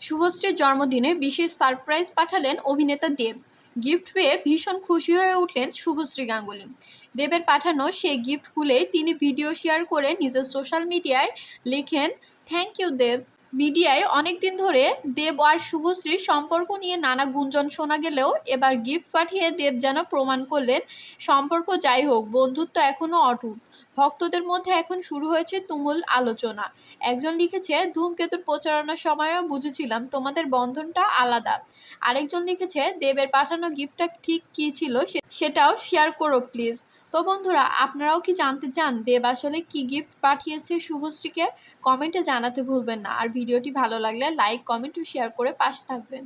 শুভশ্রীর জন্মদিনে বিশেষ সারপ্রাইজ পাঠালেন অভিনেতা দেব। গিফট পেয়ে ভীষণ খুশি হয়ে উঠলেন শুভশ্রী গাঙ্গুলি। দেবের পাঠানো সেই গিফট খুলেই তিনি ভিডিও শেয়ার করে নিজের সোশ্যাল মিডিয়ায় লেখেন, থ্যাংক ইউ দেব। মিডিয়ায় অনেক দিন ধরে দেব আর শুভশ্রীর সম্পর্ক নিয়ে নানা গুঞ্জন শোনা গেলেও এবার গিফট পাঠিয়ে দেব যেন প্রমাণ করলেন, সম্পর্ক যাই হোক, বন্ধুত্ব এখনও অটুট। ভক্তদের মধ্যে এখন শুরু হয়েছে তুমুল আলোচনা। একজন লিখেছে, ধূমকেতুর প্রচারণার সময়ও বুঝেছিলাম, তোমাদের বন্ধনটা আলাদা। আরেকজন লিখেছে, দেবের পাঠানো গিফটটা ঠিক কী ছিল সেটাও শেয়ার করো প্লিজ তো বন্ধুরা, আপনারাও কি জানতে চান, দেব আসলে কি গিফট পাঠিয়েছে শুভশ্রীকে? কমেন্টে জানাতে ভুলবেন না। আর ভিডিওটি ভালো লাগলে লাইক, কমেন্ট ও শেয়ার করে পাশে থাকবেন।